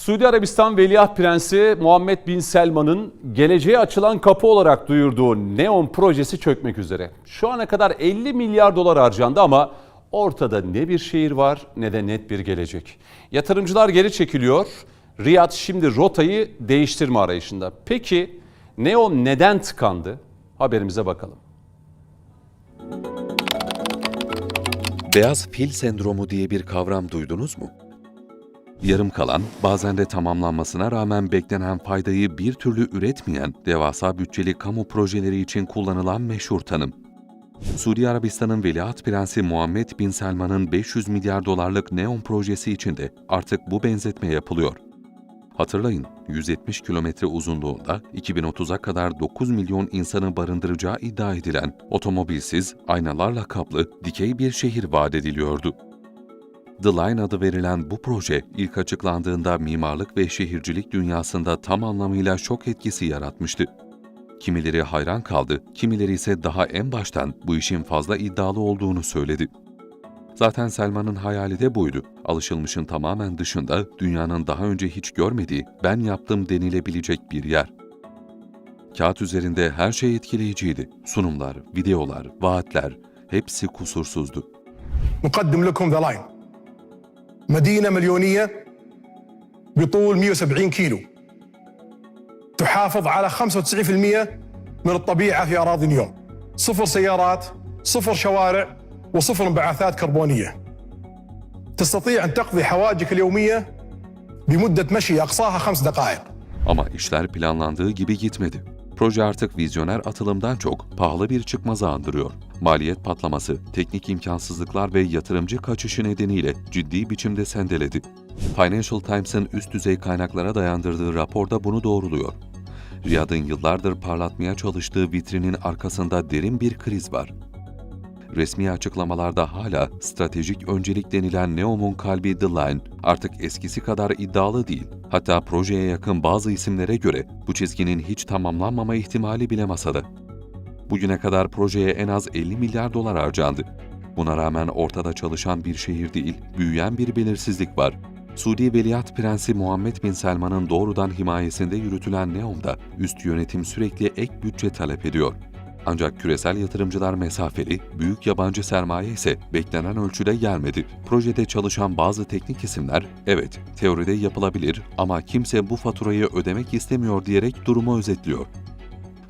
Suudi Arabistan Veliaht Prensi Muhammed Bin Selman'ın geleceğe açılan kapı olarak duyurduğu Neon projesi çökmek üzere. Şu ana kadar 50 milyar dolar harcandı ama ortada ne bir şehir var ne de net bir gelecek. Yatırımcılar geri çekiliyor. Riyad şimdi rotayı değiştirme arayışında. Peki Neon neden tıkandı? Haberimize bakalım. Beyaz fil sendromu diye bir kavram duydunuz mu? Yarım kalan, bazen de tamamlanmasına rağmen beklenen faydayı bir türlü üretmeyen devasa bütçeli kamu projeleri için kullanılan meşhur tanım. Suudi Arabistan'ın Veliaht Prensi Muhammed Bin Selman'ın 500 milyar dolarlık Neon projesi için de artık bu benzetme yapılıyor. Hatırlayın, 170 kilometre uzunluğunda 2030'a kadar 9 milyon insanı barındıracağı iddia edilen otomobilsiz, aynalarla kaplı, dikey bir şehir vaat ediliyordu. The Line adı verilen bu proje ilk açıklandığında mimarlık ve şehircilik dünyasında tam anlamıyla şok etkisi yaratmıştı. Kimileri hayran kaldı, kimileri ise daha en baştan bu işin fazla iddialı olduğunu söyledi. Zaten Selma'nın hayali de buydu. Alışılmışın tamamen dışında dünyanın daha önce hiç görmediği, ben yaptım denilebilecek bir yer. Kağıt üzerinde her şey etkileyiciydi. Sunumlar, videolar, vaatler hepsi kusursuzdu. Mukaddim lekum the line. مدينة مليونية بطول 170 كيلو. تحافظ على 95% من الطبيعة في أراضي نيوم صفر سيارات صفر شوارع وصفر انبعاثات كربونية. تستطيع أن تقضي حوائجك اليومية بمدة مشي أقصاها خمس دقائق. Ama işler planlandığı gibi gitmedi. Proje artık vizyoner atılımdan çok pahalı bir çıkmaza andırıyor. Maliyet patlaması, teknik imkansızlıklar ve yatırımcı kaçışı nedeniyle ciddi biçimde sendeledi. Financial Times'ın üst düzey kaynaklara dayandırdığı raporda bunu doğruluyor. Riyad'ın yıllardır parlatmaya çalıştığı vitrinin arkasında derin bir kriz var. Resmi açıklamalarda hala stratejik öncelik denilen Neom'un kalbi The Line artık eskisi kadar iddialı değil. Hatta projeye yakın bazı isimlere göre bu çizginin hiç tamamlanmama ihtimali bile masada. Bugüne kadar projeye en az 50 milyar dolar harcandı. Buna rağmen ortada çalışan bir şehir değil, büyüyen bir belirsizlik var. Suudi Veliaht Prensi Muhammed Bin Selman'ın doğrudan himayesinde yürütülen Neom'da üst yönetim sürekli ek bütçe talep ediyor. Ancak küresel yatırımcılar mesafeli, büyük yabancı sermaye ise beklenen ölçüde gelmedi. Projede çalışan bazı teknik isimler, evet teoride yapılabilir ama kimse bu faturayı ödemek istemiyor diyerek durumu özetliyor.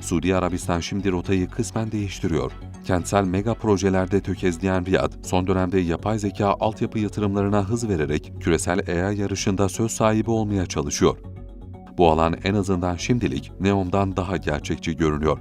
Suudi Arabistan şimdi rotayı kısmen değiştiriyor. Kentsel mega projelerde tökezleyen Riyad, son dönemde yapay zeka altyapı yatırımlarına hız vererek küresel AI yarışında söz sahibi olmaya çalışıyor. Bu alan en azından şimdilik Neom'dan daha gerçekçi görünüyor.